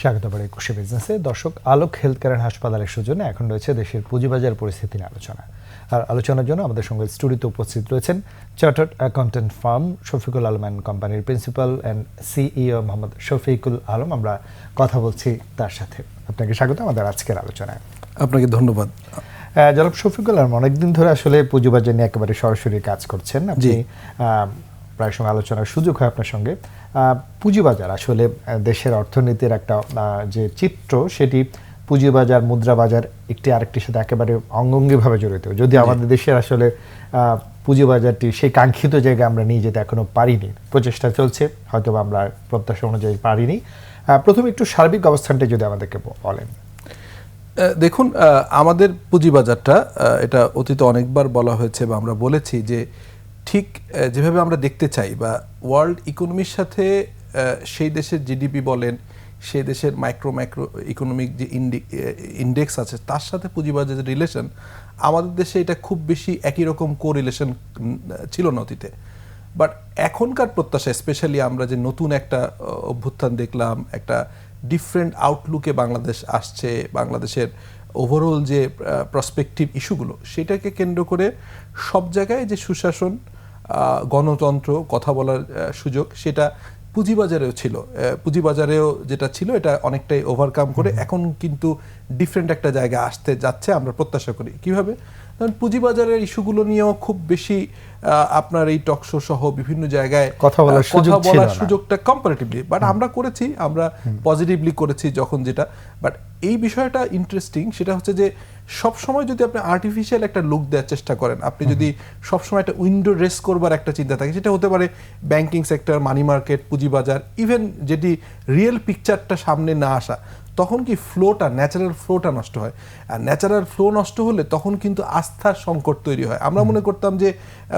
স্বাগত বাড়ি একুশে বিজনেসে দর্শক আলোক হেলথ কেয়ার হাসপাতালের সৌজন্যে এখন রয়েছে দেশের পুঁজিবাজার পরিস্থিতি নিয়ে আলোচনা। আর আলোচনার জন্য আমাদের সঙ্গে স্টুডিওতে উপস্থিত রয়েছেন chartered accountant firm Shafiqul Alam and কোম্পানির principal and CEO Mohammad Shafiqul Alam. আমরা কথা বলছি তার সাথে। আপনাকে স্বাগত আমাদের আজকের আলোচনায়। আপনাকে ধন্যবাদ। জনাব শফিকুল আলম অনেকদিন ধরে আসলে পুঁজিবাজার নিয়ে একেবারে সরাসরি কাজ করছেন। আপনি প্রায় সময় আলোচনার সুযোগ হয় আপনার সঙ্গে। পুঁজিবাজার আসলে দেশের অর্থনীতির একটা যে চিত্র সেটি পুঁজিবাজার মুদ্রা বাজার একটি আরেকটির সাথে একেবারে অঙ্গঙ্গিভাবে জড়িত। যদি আমাদের দেশের আসলে পুঁজিবাজারটি সেই কাঙ্ক্ষিত জায়গায় আমরা নিয়ে যেতে এখনও পারিনি। প্রচেষ্টা চলছে হয়তো বা আমরা প্রত্যাশা অনুযায়ী পারিনি। প্রথমে একটু সার্বিক অবস্থানটা যদি আমাদেরকে বলেন। দেখুন আমাদের পুঁজিবাজারটা এটা অতীতে অনেকবার বলা হয়েছে বা আমরা বলেছি যে ঠিক যেভাবে আমরা দেখতে চাই বা ওয়ার্ল্ড ইকোনমির সাথে সেই দেশের জিডিপি বলেন, সেই দেশের মাইক্রো মাইক্রো ইকোনমিক যে ইন্ডেক্স আছে, তার সাথে পুঁজিবাজারের রিলেশন আমাদের দেশে এটা খুব বেশি একই রকম কো রিলেশন ছিল না অতীতে বাট এখনকার প্রত্যাশা স্পেশালি আমরা যে নতুন একটা অভ্যুত্থান দেখলাম, একটা ডিফারেন্ট আউটলুকে বাংলাদেশ আসছে, বাংলাদেশের ওভারঅল যে প্রসপেক্টিভ ইস্যুগুলো সেটাকে কেন্দ্র করে সব জায়গায় যে সুশাসন গণতন্ত্র কথা বলার সুযোগ সেটা পুঁজিবাজারেও ছিল। পুঁজিবাজারেও যেটা ছিল এটা অনেকটাই ওভারকাম করে এখন কিন্তু ডিফারেন্ট একটা জায়গায় আসতে যাচ্ছে আমরা প্রত্যাশা করি। কীভাবে? কারণ পুঁজিবাজারের ইস্যুগুলো নিয়েও খুব বেশি আপনার এই টকশো সহ বিভিন্ন জায়গায় কথা বলার কথা বলার সুযোগটা কম্পারেটিভলি বাট আমরা করেছি আমরা পজিটিভলি করেছি যখন যেটা বাট এই বিষয়টা ইন্টারেস্টিং সেটা হচ্ছে যে সব সময় যদি আপনি আর্টিফিশিয়াল একটা লুক দেওয়ার চেষ্টা করেন আপনি যদি সব সময় একটা উইন্ডো রেস করবার একটা চিন্তা থাকে সেটা হতে পারে ব্যাংকিং সেক্টর মানি মার্কেট পুঁজিবাজার ইভেন যেটি রিয়েল পিকচারটা সামনে না আসা তখন কি ফ্লোটা ন্যাচারাল ফ্লোটা নষ্ট হয়? আর ন্যাচারাল ফ্লো নষ্ট হলে তখন কিন্তু আস্থার সংকট তৈরি হয়। আমরা মনে করতাম যে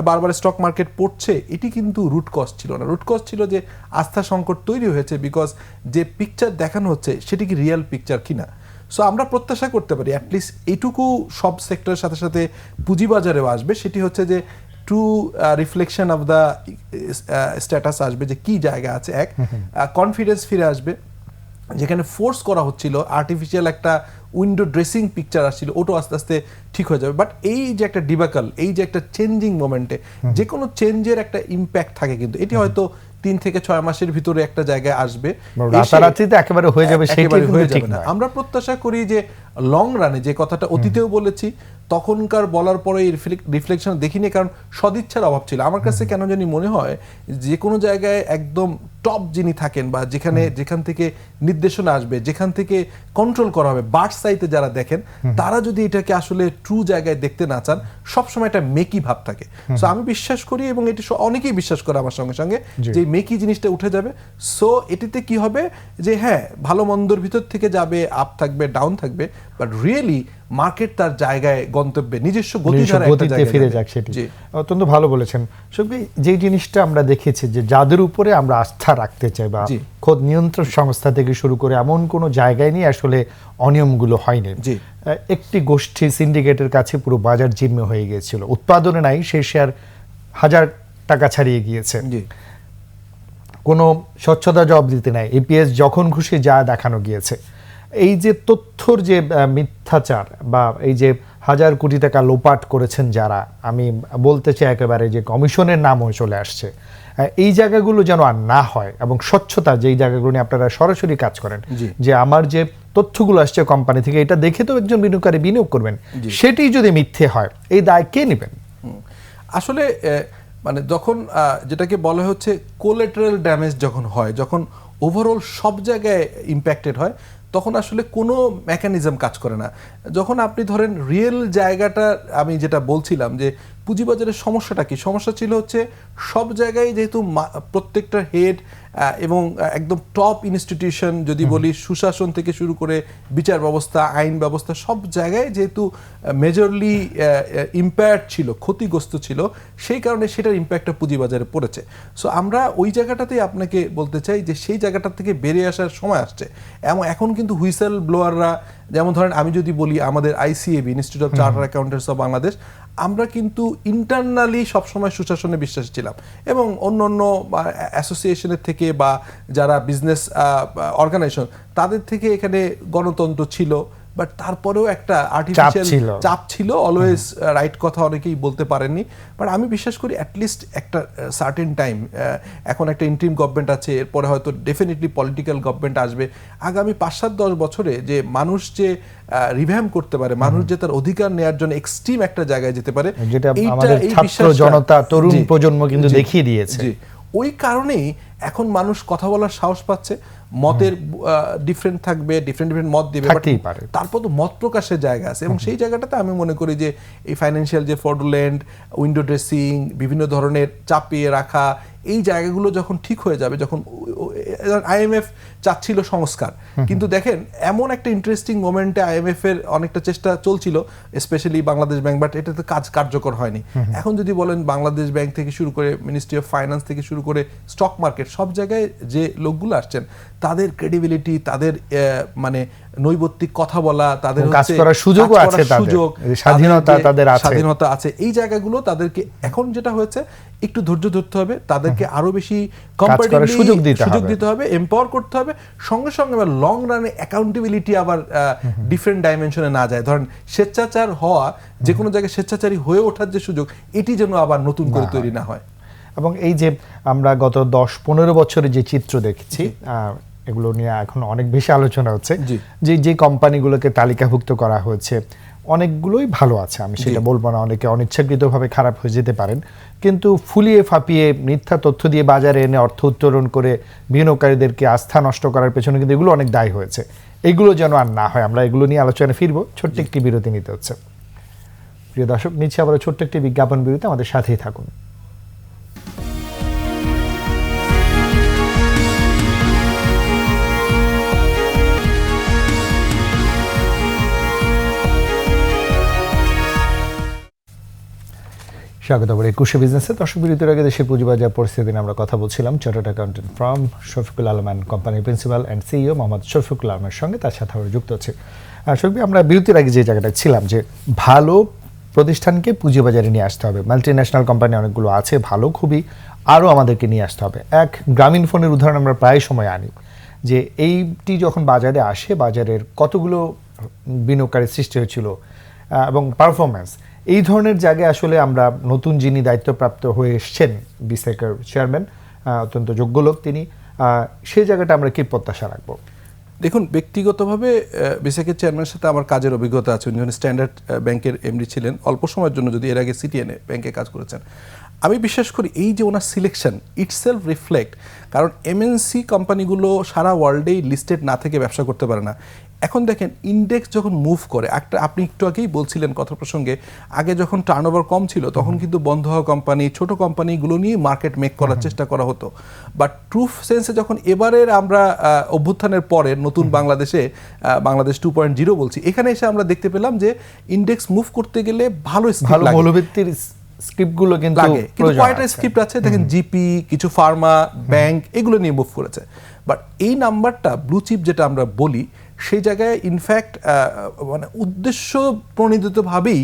বারবার স্টক মার্কেট পড়ছে এটি কিন্তু রুট কজ ছিল না। রুট কজ ছিল যে আস্থা সংকট তৈরি হয়েছে বিকজ যে পিকচার দেখানো হচ্ছে সেটি কি রিয়েল পিকচার কিনা? সো আমরা প্রত্যাশা করতে পারি অ্যাটলিস্ট এইটুকু সব সেক্টরের সাথে সাথে পুঁজিবাজারেও আসবে। সেটি হচ্ছে যে true reflection of the status আসবে যে কি জায়গা আছে এক। কনফিডেন্স ফিরে আসবে। যেখানে ফোর্স করা হচ্ছিল আর্টিফিশিয়াল একটা উইন্ডো ড্রেসিং পিকচার আসছিল ওটাও আস্তে আস্তে ঠিক হয়ে যাবে। বাট এই যে একটা ডিবাকাল এই যে একটা চেঞ্জিং মোমেন্টে যে কোনো চেঞ্জের একটা ইম্প্যাক্ট থাকে কিন্তু। এটি হয়তো তিন থেকে ছয় মাসের ভিতরে একটা জায়গায় আসবে। রাতারাতি তো একেবারে হয়ে যাবে সেটি হয়ে যাবে না। আমরা প্রত্যাশা করি যে লং রানে যে কথাটা অতীতেও বলেছি তখনকার বলার পরে রিফ্লেকশন দেখিনি কারণ সদিচ্ছার অভাব ছিল। আমার কাছে কেন জানি মনে হয় যে কোনো জায়গায় একদম টপ যিনি থাকেন বা যেখানে যেখান থেকে নির্দেশনা আসবে যেখান থেকে কন্ট্রোল করা হবে বার্ড সাইতে যারা দেখেন তারা যদি এটাকে আসলে ট্রু জায়গায় দেখতে না চান সবসময় একটা মেকি ভাব থাকে। সো আমি বিশ্বাস করি এবং এটি অনেকেই বিশ্বাস করে আমার সঙ্গে সঙ্গে যে মেকি জিনিসটা উঠে যাবে। সো এটিতে কি হবে? যে হ্যাঁ ভালো মন্দর ভিতর থেকে যাবে আপ থাকবে ডাউন থাকবে। বাট রিয়েলি মার্কেট তার জায়গায় গন্তব্যে নিজস্ব গতিতে ফিরে যাক সেটি। অত্যন্ত ভালো বলেছেন। সত্যি যে জিনিসটা আমরা দেখেছি যে যাদের উপরে আমরা আস্থা রাখতে চাই বা খোদ নিয়ন্ত্রণ সংস্থা থেকে শুরু করে এমন কোনো জায়গায় নিয়ে আসলে অনিয়মগুলো হয়নি। একটি গোষ্ঠী সিন্ডিকেটের কাছে পুরো বাজার জিম্ম হয়ে গিয়েছিল। উৎপাদনে নাই সে শেয়ার হাজার টাকা ছাড়িয়ে গিয়েছে। কোনো স্বচ্ছতা জবাব দিতে নাই। এপিএস যখন খুশি যা দেখানো গিয়েছে। এই যে তথ্যর যে মিথ্যাচার বা এই যে হাজার কোটি টাকা লোপাট করেছেন যারা আমি বলতে চাই একেবারে যে কমিশনের নামও চলে আসছে এই জায়গাগুলো যেন আর না হয় এবং স্বচ্ছতা যেই জায়গাগুলো নিয়ে আপনারা সরাসরি কাজ করেন যে আমার যে তথ্যগুলো আসছে কোম্পানি থেকে এটা দেখে তো একজন বিনিয়োগকারী বিনিয়োগ করবেন সেটি যদি মিথ্যে হয় এই দায় কে নেবেন? আসলে মানে যখন আহ, যেটাকে বলা হচ্ছে কোলেটারাল ড্যামেজ যখন হয় যখন ওভারঅল সব জায়গায় ইম্প্যাক্টেড হয় তখন আসলে কোনো মেকানিজম কাজ করে না। যখন আপনি ধরেন রিয়েল জায়গাটা আমি যেটা বলছিলাম যে পুঁজিবাজারের সমস্যাটা কি? সমস্যা ছিল হচ্ছে সব জায়গায় যেহেতু প্রত্যেকটা হেড এবং একদম টপ ইনস্টিটিউশন যদি বলি সুশাসন থেকে শুরু করে বিচার ব্যবস্থা আইন ব্যবস্থা সব জায়গায় যেহেতু মেজরলি ইম্প্যাক্ট ছিল ক্ষতিগ্রস্ত ছিল সেই কারণে সেটার ইম্প্যাক্টটা পুঁজিবাজারে পড়েছে। সো আমরা ওই জায়গাটাতেই আপনাকে বলতে চাই যে সেই জায়গাটা থেকে বেরিয়ে আসার সময় আসছে। এমন এখন কিন্তু হুইসেল ব্লোয়াররা যেমন ধরেন আমি যদি বলি আমাদের ICAB institute of charter accountants of Bangladesh আমরা কিন্তু ইন্টারনালি সবসময় সুশাসনে বিশ্বাসী ছিলাম। এবং অন্য অন্য অ্যাসোসিয়েশনের থেকে বা যারা বিজনেস অর্গানাইজেশন তাদের থেকে এখানে গণতন্ত্র ছিল। বাট তারপরেও একটা আর্টিফিশিয়াল চাপ ছিল। অলওয়েজ রাইট কথা অনেকেই বলতে পারেননি। বাট আমি বিশ্বাস করি অ্যাটলিস্ট একটা সার্টেন টাইম এখন একটা ইন্ট্রিম গভর্নমেন্ট আছে এরপরে হয়তো ডেফিনেটলি পলিটিক্যাল গভর্নমেন্ট আসবে। আগামী পাঁচ সাত দশ বছরে যে মানুষ যে রিভ্যাম করতে পারে মানুষ যে তার অধিকার নেওয়ার জন্য এক্সট্রিম একটা জায়গায় যেতে পারে যেটা আমাদের ছাত্র জনতা তরুণ প্রজন্ম কিন্তু দেখিয়ে দিয়েছে। ওই কারণেই এখন মানুষ কথা বলার সাহস পাচ্ছে মতের ডিফারেন্ট থাকবে ডিফারেন্ট ডিফারেন্ট মত দিবে। তারপর তো মত প্রকাশের জায়গা আছে। এবং সেই জায়গাটাতে আমি মনে করি যে এই ফাইন্যান্সিয়াল যে ফ্রডুল্যান্ড উইন্ডো ড্রেসিং বিভিন্ন ধরনের চাপিয়ে রাখা এই জায়গাগুলো যখন ঠিক হয়ে যাবে যখন আইএমএফ চাচ্ছিল সংস্কার। কিন্তু দেখেন এমন একটা ইন্টারেস্টিং মোমেন্টে আইএমএফ এর অনেকটা চেষ্টা চলছিল স্পেশালি বাংলাদেশ ব্যাংক বাট এটাতে কাজ কার্যকর হয়নি। এখন যদি বলেন বাংলাদেশ ব্যাংক থেকে শুরু করে মিনিস্ট্রি অফ ফাইন্যান্স থেকে শুরু করে স্টক মার্কেট সব জায়গায় যে লোকগুলো আসছেন তাদের ক্রেডিবিলিটি তাদের মানে নৈবত্তিক কথা বলা তাদের কাজ করার সুযোগও আছে সুযোগ, স্বাধীনতা তাদের আছে। স্বাধীনতা আছে। এই জায়গাগুলো তাদেরকে এখন যেটা হয়েছে একটু ধৈর্য ধরতে হবে তাদেরকে আরও বেশি করার সুযোগ দিতে সুযোগ হবে। দিতে হবে এম্পাওয়ার করতে হবে সঙ্গে সঙ্গে আবার লং রানে অ্যাকাউন্টেবিলিটি আবার ডিফারেন্ট ডাইমেনশনে না যায়। ধরেন স্বেচ্ছাচার হওয়া যে কোনো জায়গায় স্বেচ্ছাচারী হয়ে ওঠার যে সুযোগ এটি যেন আবার নতুন করে তৈরি না হয়। এবং এই যে আমরা গত দশ পনেরো বছরে যে চিত্র দেখছি আহ, এগুলো নিয়ে এখন অনেক বেশি আলোচনা হচ্ছে। যে যে কোম্পানিগুলোকে তালিকাভুক্ত করা হয়েছে অনেকগুলোই ভালো আছে। আমি সেটা বলব না অনেকে অনিচ্ছাকৃতভাবে খারাপ হয়ে যেতে পারেন। কিন্তু ফুলিয়ে ফাঁপিয়ে মিথ্যা তথ্য দিয়ে বাজারে এনে অর্থ উত্তোলন করে বিনিয়োগকারীদেরকে আস্থা নষ্ট করার পেছনে কিন্তু এগুলো অনেক দায়ী হয়েছে। এগুলো যেন আর না হয় আমরা এগুলো নিয়ে আলোচনায় ফিরবো। ছোট্ট একটি বিরতি নিতে হচ্ছে। প্রিয় দর্শক নিচ্ছে আবার ছোট্ট একটি বিজ্ঞাপন বিরতি। আমাদের সাথেই থাকুন। স্বাগত আবার একুশে বিজনেসে দর্শক বিরতির আগে দেশের পুঁজিবাজার পরিস্থিতি নিয়ে আমরা কথা বলছিলাম, chartered accountant from Shafiqul Alam and কোম্পানির principal and CEO Mohammad Shafiqul আলমের সঙ্গে, তার সাথে আমরা যুক্ত হচ্ছে শফিক আমরা বিরতির আগে যে জায়গাটা ছিলাম যে ভালো প্রতিষ্ঠানকে পুঁজিবাজারে নিয়ে আসতে হবে। মাল্টি ন্যাশনাল কোম্পানি অনেকগুলো আছে, ভালো খুবই, আরও আমাদেরকে নিয়ে আসতে হবে। এক গ্রামীণ ফোনের উদাহরণ আমরা প্রায় সময় আনি, যে এইটি যখন বাজারে আসে, বাজারের কতগুলো বিনিয়োগকারী সৃষ্টি হয়েছিল এবং পারফরম্যান্স এই ধরনের জায়গায় আসলে আমরা নতুন যিনি দায়িত্বপ্রাপ্ত হয়ে এসছেন বিসেকের চেয়ারম্যান অত্যন্ত যোগ্য লোক তিনি সেই জায়গাটা আমরা কি প্রত্যাশা রাখব? দেখুন, ব্যক্তিগতভাবে বিসেকের চেয়ারম্যানের সাথে আমার কাজের অভিজ্ঞতা আছে। উনি স্ট্যান্ডার্ড ব্যাংকের এমডি ছিলেন। অল্প সময়ের জন্য যদি এর আগে সিটিএনএ ব্যাংকে কাজ করেছেন। আমি বিশ্বাস করি এই যে ওনার সিলেকশন ইটসেলফ রিফ্লেক্ট কারণ এমএনসি কোম্পানিগুলো সারা ওয়ার্ল্ডেই লিস্টেড না থেকে ব্যবসা করতে পারে না। এখন দেখেন ইন্ডেক্স যখন মুভ করে একটা আপনি একটু আগেই বলছিলেন কথা প্রসঙ্গে আগে যখন টার্নওভার কম ছিল তখন কিন্তু বন্ধ হওয়া কোম্পানি ছোট কোম্পানিগুলো নিয়ে মার্কেট মেক করার চেষ্টা করা হতো। বাট ট্রুফ সেন্সে যখন এবারের আমরা অভ্যুত্থানের পরে নতুন বাংলাদেশে বাংলাদেশ টু পয়েন্ট জিরো বলছি এখানে এসে আমরা দেখতে পেলাম যে ইন্ডেক্স মুভ করতে গেলে ভালো ভালো মৌলভিত্তির স্ক্রিপ্টগুলো কিন্তু লাগে। কিন্তু কয়টা স্ক্রিপ্ট আছে? দেখেন জিপি কিছু ফার্মা ব্যাংক এগুলো নিয়ে মুভ করেছে। বাট এই নাম্বারটা ব্লু চিপ যেটা আমরা বলি সেই জায়গায় ইনফ্যাক্ট মানে উদ্দেশ্য প্রণোদিতভাবেই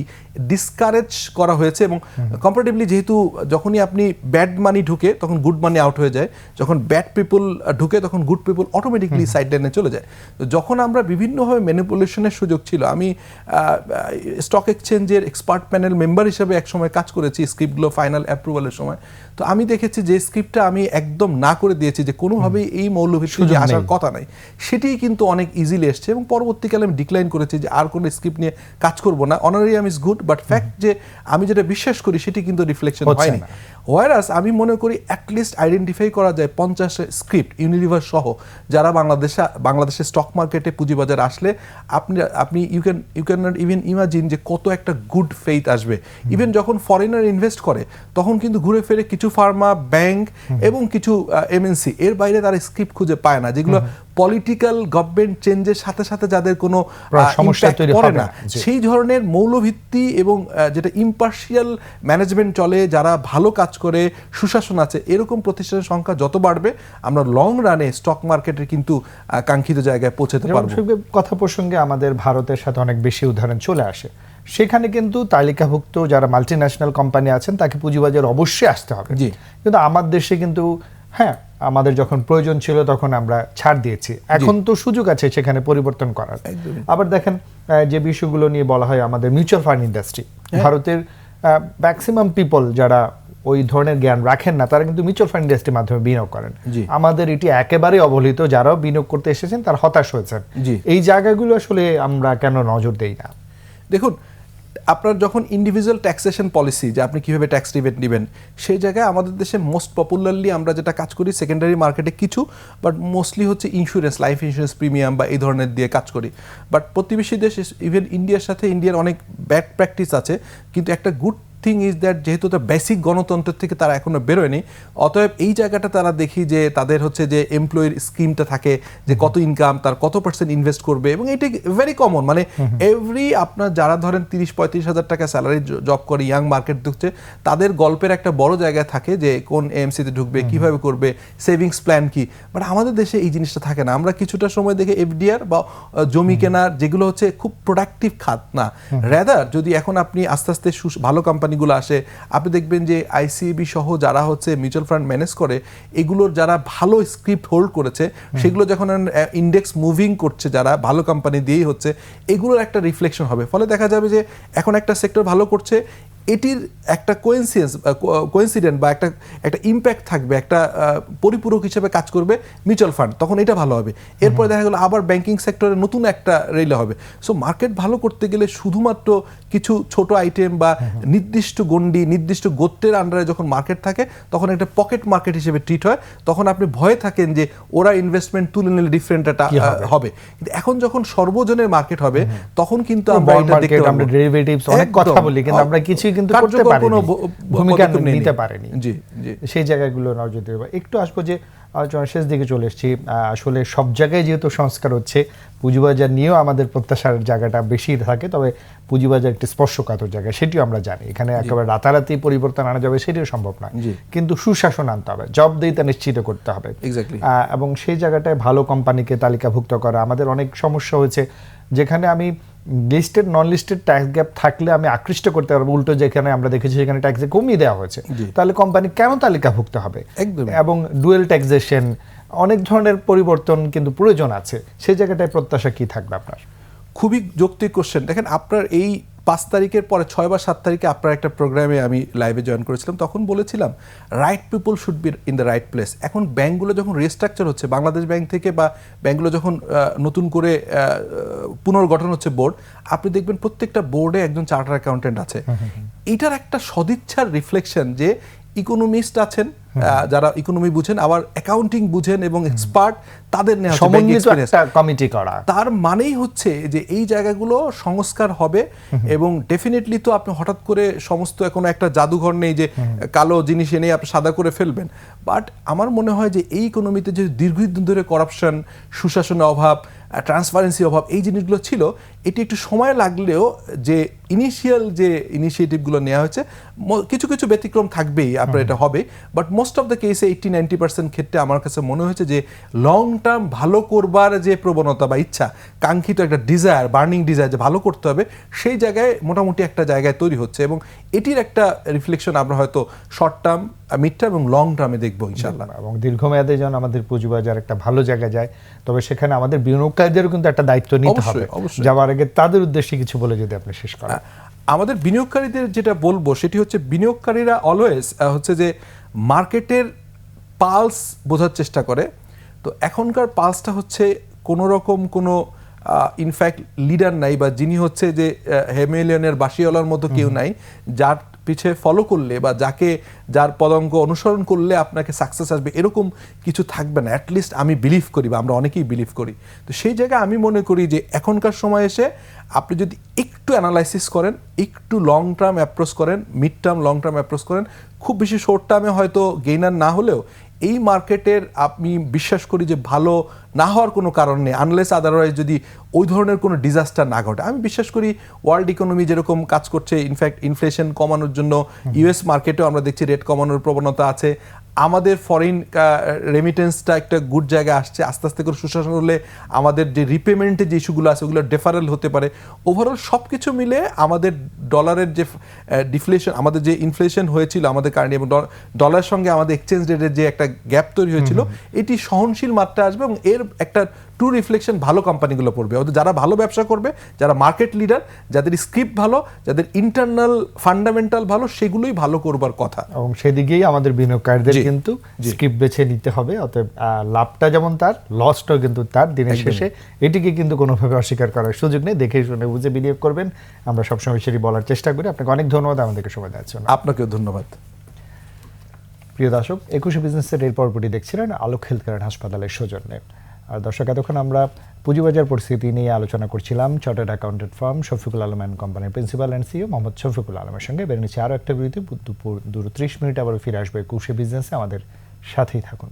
ডিসকারেজ করা হয়েছে এবং কম্পারেটিভলি যেহেতু যখনই আপনি ব্যাড মানি ঢুকে তখন গুড মানি আউট হয়ে যায়। যখন ব্যাড পিপল ঢুকে তখন গুড পিপল অটোমেটিকলি সাইড লাইনে চলে যায়। তো যখন আমরা বিভিন্নভাবে ম্যানিপুলেশনের সুযোগ ছিল আমি স্টক এক্সচেঞ্জের এক্সপার্ট প্যানেল মেম্বার হিসেবে একসময় কাজ করেছি স্ক্রিপ্টগুলো ফাইনাল অ্যাপ্রুভালের সময়। তো আমি দেখেছি যে স্ক্রিপ্টটা আমি একদম না করে দিয়েছি যে কোনোভাবেই এই মৌলভিত্তি যে আসার কথা নাই। সেটিই কিন্তু অনেক ইজিলি এসছে এবং পরবর্তীকালে আমি ডিক্লাইন করেছি যে আর কোনো স্ক্রিপ্ট নিয়ে কাজ করব না honorarium is good but fact যে আমি যেটা বিশ্বাস করি সেটি কিন্তু রিফ্লেকশন হয় হয়নি না। ওয়ারাস আমি মনে করি অ্যাটলিস্ট আইডেন্টিফাই করা যায় পঞ্চাশ স্ক্রিপ্ট ইউনিলিভার সহ যারা বাংলাদেশে বাংলাদেশের স্টক মার্কেটে পুঁজিবাজার আসলে আপনি আপনি you can you can not even imagine যে কত একটা গুড ফেইথ আসবে। ইভেন যখন ফরেনার ইনভেস্ট করে তখন কিন্তু ঘুরে ফিরে কিছু ফার্মা ব্যাংক এবং কিছু এমএনসি এর বাইরে তারা স্ক্রিপ্ট খুঁজে পায় না যেগুলো পলিটিক্যাল গভর্নমেন্ট চেঞ্জের সাথে সাথে যাদের কোনো সমস্যা তৈরি হবে। না। সেই ধরনের মৌলভিত্তি এবং যেটা ইম্পার্শিয়াল ম্যানেজমেন্ট চলে যারা ভালো কাজ করে সুশাসন আছে এরকম প্রতিষ্ঠানের সংখ্যা যত বাড়বে আমরা লং রানে স্টক মার্কেটের কিন্তু কাঙ্ক্ষিত জায়গায় পৌঁছাতে পারব। কথা প্রসঙ্গে আমাদের ভারতের সাথে অনেক বেশি উদাহরণ চলে আসে। সেখানে কিন্তু তালিকাভুক্ত যারা মাল্টি ন্যাশনাল কোম্পানি আছেন তাকে পুঁজিবাজার অবশ্যই আসতে হবে। জি। কিন্তু আমার দেশে কিন্তু হ্যাঁ আমাদের যখন প্রয়োজন ছিল তখন আমরা ছাড় দিয়েছি। এখন তো সুযোগ আছে সেখানে পরিবর্তন করার। আবার দেখেন যে বিষয়গুলো নিয়ে বলা হয় আমাদের মিউচুয়াল ফান্ড ইন্ডাস্ট্রি ভারতের ম্যাক্সিমাম পিপল যারা ওই ধরনের জ্ঞান রাখেন না তারা কিন্তু মিউচুয়াল ফান্ড ইন্ডাস্ট্রির মাধ্যমে বিনিয়োগ করেন। আমাদের এটি একেবারেই অবহেলিত যারাও বিনিয়োগ করতে এসেছেন তারা হতাশ হয়েছেন জি। এই জায়গাগুলো আসলে আমরা কেন নজর দেই না দেখুন আপনার যখন ইন্ডিভিজুয়াল ট্যাক্সেশন পলিসি যে আপনি কীভাবে ট্যাক্স রিবেট নেবেন সেই জায়গায় আমাদের দেশে মোস্ট পপুলারলি আমরা যেটা কাজ করি সেকেন্ডারি মার্কেটে কিছু বাট মোস্টলি হচ্ছে ইন্স্যুরেন্স লাইফ ইন্স্যুরেন্স প্রিমিয়াম বা এই ধরনের দিয়ে কাজ করি বাট প্রতিবেশী দেশ ইভেন ইন্ডিয়ার সাথে ইন্ডিয়ার অনেক ব্যাড প্র্যাকটিস আছে কিন্তু একটা গুড থিং ইজ দ্যাট যেহেতু তার বেসিক গণতন্ত্রের থেকে তারা এখনও বেরোয়নি অতএব এই জায়গাটা তারা দেখি যে তাদের হচ্ছে যে এমপ্লয়ির স্কিমটা থাকে যে কত ইনকাম তার কত পার্সেন্ট ইনভেস্ট করবে এবং এটা ভেরি কমন মানে এভরি আপনার যারা ধরেন তিরিশ পঁয়ত্রিশ হাজার টাকা স্যালারি জব করে ইয়াং মার্কেট ঢুকছে তাদের গল্পের একটা বড় জায়গায় থাকে যে কোন এমসিতে ঢুকবে কীভাবে করবে সেভিংস প্ল্যান কি বাট আমাদের দেশে এই জিনিসটা থাকে না। আমরা কিছুটা সময় দেখে এফডিআর বা জমি কেনার যেগুলো হচ্ছে খুব প্রোডাক্টিভ খাত না। রেদার যদি এখন আপনি আস্তে আস্তে ভালো কোম্পানিগুলো আসে আপনি দেখবেন যে আইসিএবি সহ যারা হচ্ছে মিউচুয়াল ফান্ড ম্যানেজ করে এগুলোর যারা ভালো স্ক্রিপ্ট হোল্ড করেছে সেগুলো যখন ইন্ডেক্স মুভিং করছে যারা ভালো কোম্পানি দিয়েই হচ্ছে এগুলোর একটা রিফ্লেকশন হবে। ফলে দেখা যাবে যে এখন একটা সেক্টর ভালো করছে এটির একটা কোয়েন্সিয়েন্স কোয়েন্সিডেন্ট বা একটা একটা ইম্প্যাক্ট থাকবে একটা পরিপূরক হিসেবে কাজ করবে মিউচুয়াল ফান্ড তখন এটা ভালো হবে। এরপরে দেখা গেলো আবার ব্যাংকিং সেক্টরে নতুন একটা রেলে হবে। সো মার্কেট ভালো করতে গেলে শুধুমাত্র কিছু ছোট আইটেম বা নির্দিষ্ট গন্ডি নির্দিষ্ট গোত্রের আন্ডারে যখন মার্কেট থাকে তখন একটা পকেট মার্কেট হিসেবে ট্রিট হয়। তখন আপনি ভয়ে থাকেন যে ওরা ইনভেস্টমেন্ট তুলে নিলে ডিফারেন্ট একটা হবে? কিন্তু এখন যখন সর্বজনের মার্কেট হবে তখন কিন্তু আমরা বন্ড এটা দেখতে মার্কেট ডেরিভেটিভস অনেক কথা বলি কিন্তু আমরা কিছুই কিন্তু করতে পারিনি কোনো ভূমিকা নিতে পারেনি। জি জি। সেই জায়গাগুলো নজর দিতে হবে। একটু আসব যে আলোচনার শেষ দিকে চলে এসেছি। আসলে সব জায়গায় যেহেতু সংস্কার হচ্ছে পুঁজিবাজার নিয়েও আমাদের প্রত্যাশার জায়গাটা বেশি থাকে তবে পুঁজিবাজার একটি স্পর্শকাতর জায়গা সেটিও আমরা জানি। এখানে একেবারে রাতারাতি পরিবর্তন আনা যাবে সেটিও সম্ভব নয়। কিন্তু সুশাসন আনতে হবে জবাবদিহিতা নিশ্চিত করতে হবে। এবং সেই জায়গাটায় ভালো কোম্পানিকে তালিকাভুক্ত করা আমাদের অনেক সমস্যা হয়েছে। যেখানে আমি listed non listed tax gap থাকলে আমি আকৃষ্ট করতে পারব। উল্টো যেখানে আমরা দেখেছি সেখানে ট্যাক্সে কমিয়ে দেওয়া হয়েছে। তাহলে কোম্পানি কেন তালিকাভুক্ত হবে? একদম এবং ডুয়েল ট্যাক্সেশন অনেক ধরনের পরিবর্তন কিন্তু প্রয়োজন আছে। সেই জায়গাটায় প্রত্যাশা কি থাকবে আপনার? খুবই যৌক্তিক কোশ্চেন দেখেন আপনার এই পাঁচ তারিখের পরে ছয় বা সাত তারিখে আপনার একটা প্রোগ্রামে আমি লাইভে জয়েন করেছিলাম। তখন বলেছিলাম right people should be in the right place এখন ব্যাঙ্কগুলো যখন রিস্ট্রাকচার হচ্ছে বাংলাদেশ ব্যাংক থেকে বা ব্যাঙ্কগুলো যখন নতুন করে পুনর্গঠন হচ্ছে বোর্ড আপনি দেখবেন প্রত্যেকটা বোর্ডে একজন চার্টার অ্যাকাউন্টেন্ট আছে। এটার একটা সদিচ্ছার রিফ্লেকশন যে ইকোনমিস্ট আছেন যারা ইকোনমি বুঝেন আবার অ্যাকাউন্টিং বুঝেন এবং এক্সপার্ট তাদের নেওয়া সমন্বিত একটা কমিটি করা। তার মানেই হচ্ছে যে এই জায়গাগুলো সংস্কার হবে এবং ডেফিনেটলি তো আপনি হঠাৎ করে সমস্ত এখন একটা জাদুঘর নেই যে কালো জিনিস এনে আপনি সাদা করে ফেলবেন। বাট আমার মনে হয় যে এই ইকোনমিতে যে দীর্ঘদিন ধরে করাপশন সুশাসনের অভাব ট্রান্সপারেন্সি অভাব এই জিনিসগুলো ছিল এটি একটু সময় লাগলেও যে ইনিশিয়াল যে ইনিশিয়েটিভগুলো নেওয়া হয়েছে কিছু কিছু ব্যতিক্রম থাকবেই আপনার এটা হবে। বাট মোস্ট অফ দ্য কেসে এইটটি নাইনটি পার্সেন্ট ক্ষেত্রে আমার কাছে মনে হয়েছে যে লং টার্ম ভালো করবার যে প্রবণতা বা ইচ্ছা কাঙ্ক্ষিত একটা ডিজায়ার বার্নিং ডিজায়ার যে ভালো করতে হবে সেই জায়গায় মোটামুটি একটা জায়গায় তৈরি হচ্ছে এবং এটির একটা রিফ্লেকশন আমরা হয়তো শর্ট টার্ম মিড টার্ম এবং লং টার্মে দেখব ইনশাল্লাহ এবং দীর্ঘমেয়াদে যেন আমাদের পুঁজিবাজার একটা ভালো জায়গায় যায় তবে সেখানে আমাদের বিনিয়োগকারীদেরও কিন্তু একটা দায়িত্ব নিতে হবে। যাওয়ার আগে তাদের উদ্দেশ্যে কিছু বলে যদি আপনি শেষ করেন। আমাদের বিনিয়োগকারীদের যেটা বলব সেটি হচ্ছে বিনিয়োগকারীরা অলওয়েজ হচ্ছে যে মার্কেটের পালস বোঝার চেষ্টা করে। তো এখনকার পালসটা হচ্ছে কোনো রকম কোনো ইনফ্যাক্ট লিডার নাই বা যিনি হচ্ছে যে হেমেলিয়নের বাসিওয়ালার মতো কেউ নাই যার পিছে ফলো করলে বা যাকে যার পদঙ্গ অনুসরণ করলে আপনাকে সাকসেস আসবে, এরকম কিছু থাকবে না। অ্যাটলিস্ট আমি বিলিভ করি বা আমরা অনেকেই বিলিভ করি। তো সেই জায়গায় আমি মনে করি যে এখনকার সময় এসে আপনি যদি একটু অ্যানালাইসিস করেন, একটু লং টার্ম অ্যাপ্রোচ করেন mid term long term approach করেন, খুব বেশি শর্ট টার্মে হয়তো গেইনার না হলেও এই মার্কেটের আমি বিশ্বাস করি যে ভালো না হওয়ার কোনো কারণ নেই আনলেস আদারওয়াইজ যদি ওই ধরনের কোনো ডিজাস্টার না ঘটে। আমি বিশ্বাস করি ওয়ার্ল্ড ইকোনমি যেরকম কাজ করছে ইনফ্যাক্ট ইনফ্লেশন কমানোর জন্য ইউএস মার্কেটেও আমরা দেখছি রেট কমানোর প্রবণতা আছে। আমাদের ফরেন রেমিটেন্সটা একটা গুড জায়গায় আসছে আস্তে আস্তে করে সুশাসন হলে আমাদের যে রিপেমেন্টে যে ইস্যুগুলো আছে ওগুলো ডেফারেল হতে পারে। ওভারঅল সব কিছু মিলে আমাদের ডলারের যে ডিফ্লেশন আমাদের যে ইনফ্লেশন হয়েছিল আমাদের কারণে এবং ডলারের সঙ্গে আমাদের এক্সচেঞ্জ রেটের যে একটা গ্যাপ তৈরি হয়েছিল এটি সহনশীল মাত্রা আসবে এবং এর একটা টু রিফ্লেকশন ভালো কোম্পানিগুলো পড়বে। অর্থাৎ যারা ভালো ব্যবসা করবে যারা মার্কেট লিডার যাদের স্ক্রিপ্ট ভালো যাদের ইন্টারনাল ফান্ডামেন্টাল ভালো সেগুলোই ভালো করবার কথা। এবং সেদিকেই আমাদের বিনিয়োগকারীদের কিন্তু। স্ক্রিপ্ট বেছে নিতে হবে অতএব লাভটা যেমন তার লসটাও কিন্তু তার দিনের শেষে। এটিকে কিন্তু কোনোভাবে অস্বীকার করার সুযোগ নেই। দেখে শুনে বুঝে বিনিয়োগ করবেন। আমরা সবসময় সেটি বলার চেষ্টা করি। আপনাকে অনেক ধন্যবাদ আমাদেরকে সময় দেওয়ার জন্য। আপনাকেও ধন্যবাদ। প্রিয় দর্শক একুশে বিজনেসের এই পর্বটি দেখছিলেন আলোক হেলথ কেয়ার হাসপাতালের সৌজন্যে। আর দর্শক, এতক্ষণ আমরা পুঁজিবাজার পরিস্থিতি নিয়ে আলোচনা করছিলাম chartered accountant firm Shafiqul Alam and কোম্পানির principal and CEO Mohammad Shafiqul আলমের সঙ্গে। বের নিচ্ছে আরও একটা বিরতি। দুপুর দুটো ত্রিশ মিনিট আবার ফিরে আসবে কুশি বিজনেসে। আমাদের সাথেই থাকুন।